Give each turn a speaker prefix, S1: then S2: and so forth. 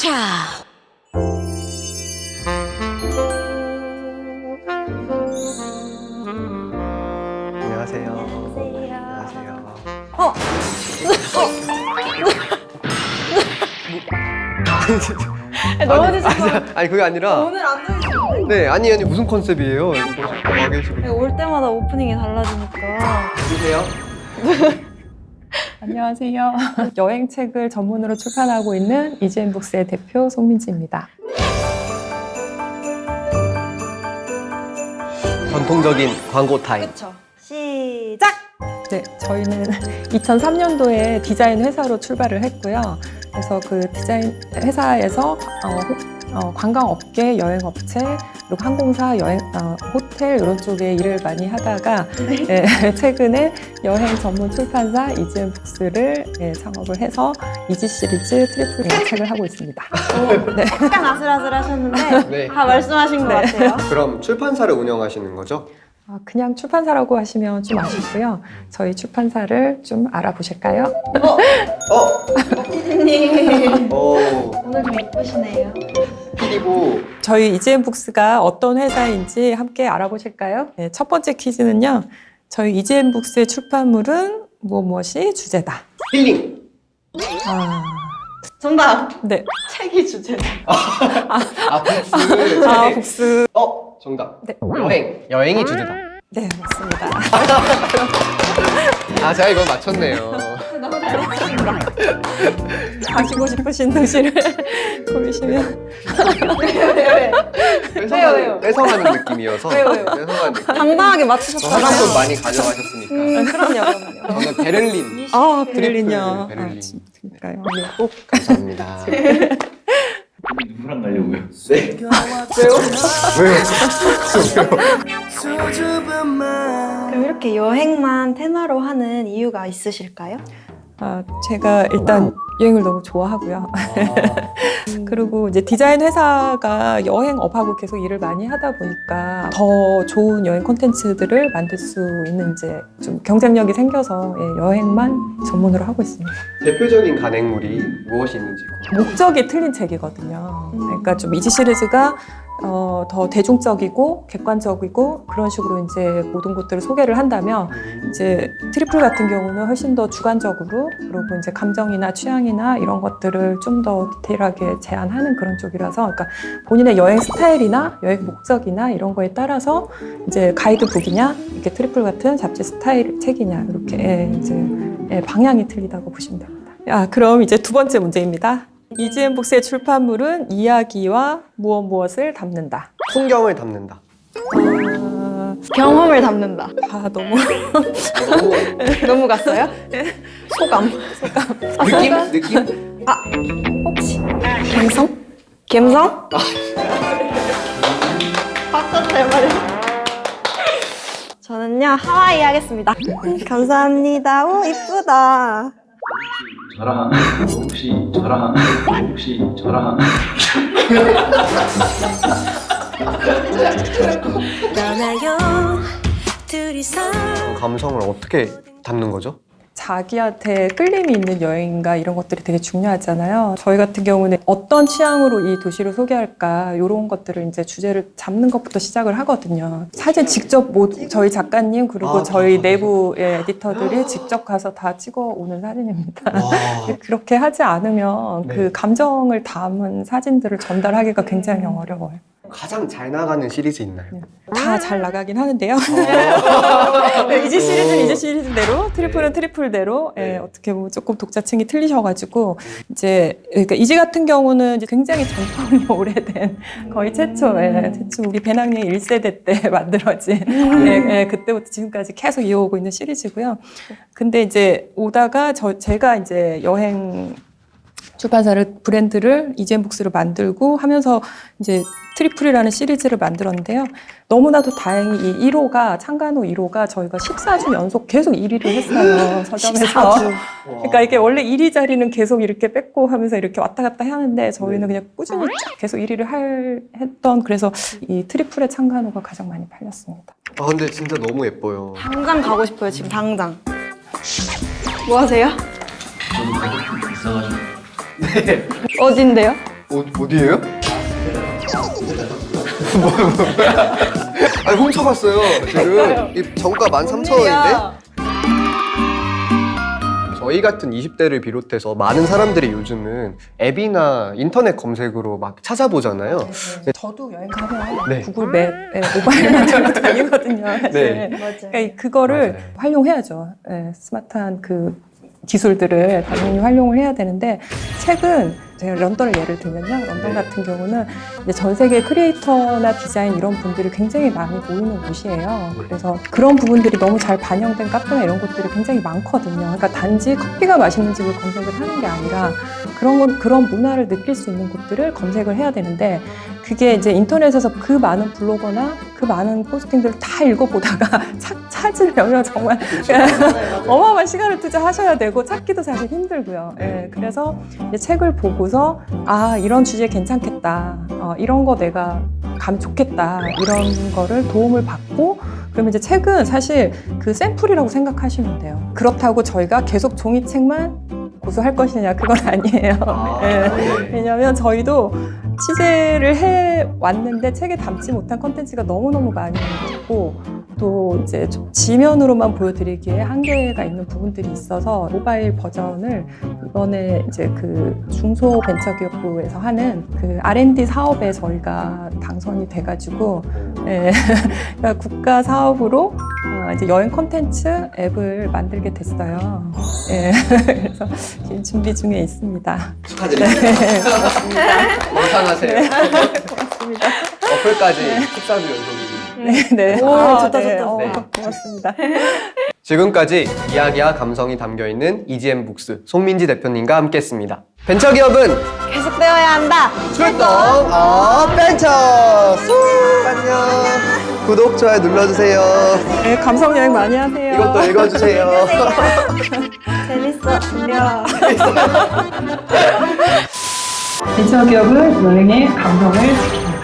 S1: 아차!
S2: 안녕하세요. 안녕하세요.
S1: 어?
S2: 아니, 아니, 아니 그게 아니라
S1: 오늘 안 들으시는데?
S2: 네 아니 아니 무슨 컨셉이에요? 이거 와 계시고
S1: 올 때마다 오프닝이 달라지니까.
S2: 누구세요?
S3: 안녕하세요. 여행책을 전문으로 출판하고 있는 이지앤북스의 대표 송민지입니다.
S2: 전통적인 광고 타임.
S1: 그쵸. 시작!
S3: 네, 저희는 2003년도에 디자인 회사로 출발을 했고요. 그래서 그 디자인 회사에서 어, 호- 어, 관광업계, 여행업체, 그리고 항공사, 여행, 어, 호텔 이런 쪽에 일을 많이 하다가 예, 최근에 여행 전문 출판사 이지앤북스를 예, 창업을 해서 이지 시리즈 트리플 책을 하고 있습니다. 네.
S1: 약간 아슬아슬하셨는데
S2: 네.
S1: 다 말씀하신 것 같아요.
S2: 그럼 출판사를 운영하시는 거죠?
S3: 아, 그냥 출판사라고 하시면 좀 아쉽고요. 저희 출판사를 좀 알아보실까요?
S2: 어,
S1: 피디님
S2: 어,
S1: 오늘 좀 예쁘시네요.
S2: 피디고
S3: 저희 이지앤북스가 어떤 회사인지 함께 알아보실까요? 네, 첫 번째 퀴즈는요. 저희 이지앤북스의 출판물은 무엇 무엇이 주제다.
S2: 힐링.
S3: 아,
S1: 정답!
S3: 네.
S1: 책이 주제다.
S2: 아 북스.
S3: 아, 북스.
S2: 어 정답.
S3: 네.
S2: 여행. 여행이 주제다.
S3: 네, 맞습니다.
S2: 아 제가 이걸 맞췄네요.
S1: 너무 잘했습니다.
S3: 가시고 싶으신 도시를 고르시면.
S1: 왜요, 왜요, 왜요?
S2: 뺏어가는, 느낌이어서
S1: 왜요, 왜요?
S2: 뺏어가는 느낌.
S1: 당당하게
S2: 저
S1: 맞추셨잖아요.
S2: 화장품 많이 가져가셨으니까.
S1: 음, 그럼요, 그럼요.
S2: 저는 베를린.
S3: 아, 베를린요.
S2: 베를린.
S3: 아, 진짜요? 네, 꼭.
S2: 감사합니다.
S4: 가려고요?
S2: 네.
S1: 그럼 이렇게 여행만 테마로 하는 이유가 있으실까요?
S3: 아, 제가 일단 여행을 너무 좋아하고요. 그리고 이제 디자인 회사가 여행업하고 계속 일을 많이 하다 보니까 더 좋은 여행 콘텐츠들을 만들 수 있는 이제 좀 경쟁력이 생겨서 예, 여행만 전문으로 하고 있습니다.
S2: 대표적인 간행물이 무엇이 있는지.
S3: 목적이 틀린 책이거든요. 그러니까 좀 이지 시리즈가 어, 더 대중적이고 객관적이고 그런 식으로 이제 모든 것들을 소개를 한다면 이제 트리플 같은 경우는 훨씬 더 주관적으로 그리고 이제 감정이나 취향이나 이런 것들을 좀 더 디테일하게 제안하는 그런 쪽이라서 그러니까 본인의 여행 스타일이나 여행 목적이나 이런 거에 따라서 이제 가이드북이냐 이렇게 트리플 같은 잡지 스타일 책이냐 이렇게 예, 이제 예, 방향이 틀리다고 보시면 됩니다. 아, 그럼 이제 두 번째 문제입니다. 이지앤 북스의 출판물은 이야기와 무엇 무엇을 담는다.
S2: 풍경을 담는다.
S3: 아,
S1: 경험을 담는다.
S3: 아,
S2: 너무
S1: 너무 갔어요? 소감.
S2: 느낌? 느낌?
S1: 혹시 감성? 감성? 바꿨대 말이. 저는요 하와이 하겠습니다. 감사합니다. 오 이쁘다.
S4: 저랑 혹시 저랑 혹시 저랑
S5: 떠나요. 둘이서.
S2: 감성을 어떻게 담는 거죠?
S3: 자기한테 끌림이 있는 여행인가 이런 것들이 되게 중요하잖아요. 저희 같은 경우는 어떤 취향으로 이 도시를 소개할까 이런 것들을 이제 주제를 잡는 것부터 시작을 하거든요. 사진 직접 모두 저희 작가님 그리고
S2: 아,
S3: 저희
S2: 다
S3: 내부 의 에디터들이 직접 가서 다 찍어 오는 사진입니다.
S2: 와.
S3: 그렇게 하지 않으면
S2: 네.
S3: 그 감정을 담은 사진들을 전달하기가 굉장히 어려워요.
S2: 가장 잘 나가는 시리즈 있나요?
S3: 다 잘 나가긴 하는데요. 네, 이지 시리즈는 이지 시리즈대로, 트리플은 트리플대로, 예,
S2: 네.
S3: 어떻게 보면 조금 독자층이 틀리셔가지고, 이제, 그러니까 이지 같은 경우는 이제 굉장히 전통이 오래된, 거의 최초, 예, 최초 우리 배낭여행 1세대 때 만들어진, 예, 예, 그때부터 지금까지 계속 이어오고 있는 시리즈고요. 근데 이제 오다가 저, 제가 이제 여행 출판사를 브랜드를 이젠북스로 만들고 하면서 이제 트리플이라는 시리즈를 만들었는데요. 너무나도 다행히 이 1호가 창간호 1호가 저희가 14주 연속 계속 1위를 했어요. 서점에서. 그러니까 이게 원래 1위 자리는 계속 이렇게 뺏고 하면서 이렇게 왔다 갔다 하는데 저희는 그냥 꾸준히 쭉 계속 1위를 할, 했던 그래서 이 트리플의 창간호가 가장 많이 팔렸습니다.
S2: 아 근데 진짜 너무 예뻐요.
S1: 당장 가고 싶어요 지금 당장. 뭐 하세요?
S4: 저도 가고 싶은 게 있어가지고
S1: 어딘데요?
S2: 어, 어디에요? 뭐, 뭐, 아니 훔쳐갔어요 지금 이 정가 13,000원인데 저희 같은 20대를 비롯해서 많은 사람들이 요즘은 앱이나 인터넷 검색으로 막 찾아보잖아요
S3: 저도 여행 가면
S2: 네.
S3: 구글 맵 예, 모바일만 들고 다니거든요. 사실.
S2: 네.
S1: 맞아요.
S3: 그러니까 그거를
S2: 맞아요.
S3: 활용해야죠. 예, 스마트한 그 기술들을 당연히 활용을 해야 되는데 책은 제가 런던을 예를 들면요. 런던
S2: 네.
S3: 같은 경우는 이제 전 세계 크리에이터나 디자인 이런 분들이 굉장히 많이 모이는 곳이에요. 그래서 그런 부분들이 너무 잘 반영된 카페나 이런 곳들이 굉장히 많거든요. 그러니까 단지 커피가 맛있는 집을 검색을 하는 게 아니라 그런 건 그런 문화를 느낄 수 있는 곳들을 검색을 해야 되는데 그게 이제 인터넷에서 그 많은 블로거나 그 많은 포스팅들을 다 읽어보다가 찾, 찾으려면 정말 어마어마한 시간을 투자하셔야 되고 찾기도 사실 힘들고요. 예, 그래서 이제 책을 보고서 아 이런 주제 괜찮겠다, 어, 이런 거 내가 가면 좋겠다 이런 거를 도움을 받고 그러면 이제 책은 사실 그 샘플이라고 생각하시면 돼요. 그렇다고 저희가 계속 종이책만 고수할 것이냐 그건 아니에요.
S2: 아,
S3: 예.
S2: 네.
S3: 왜냐하면 저희도 취재를 해 왔는데 책에 담지 못한 컨텐츠가 너무너무 많이 있고 또 이제 좀 지면으로만 보여드리기에 한계가 있는 부분들이 있어서 모바일 버전을 이번에 이제 그 중소벤처기업부에서 하는 그 R&D 사업에 저희가 당선이 돼가지고 예, 그러니까 국가 사업으로 어, 이제 여행 컨텐츠 앱을 만들게 됐어요. 예, 그래서 지금 준비 중에 있습니다.
S2: 축하드립니다
S3: 네, 고맙습니다.
S2: 건강하세요
S3: 고맙습니다.
S2: 어플까지 14주 연속이
S3: 네, 네.
S1: 오, 좋다,
S3: 네.
S1: 좋다.
S3: 어,
S2: 네.
S3: 고맙습니다.
S2: 지금까지 이야기와 감성이 담겨 있는 EGM 북스 송민지 대표님과 함께했습니다 벤처기업은
S1: 계속되어야 한다.
S2: 출동 어 벤처 수 안녕 구독 좋아요 눌러주세요
S3: 네, 감성 여행 많이 하세요.
S2: 이것도 읽어주세요
S1: 재밌어. 안녕.
S3: 벤처기업은 여행의 감성을 지킵니다.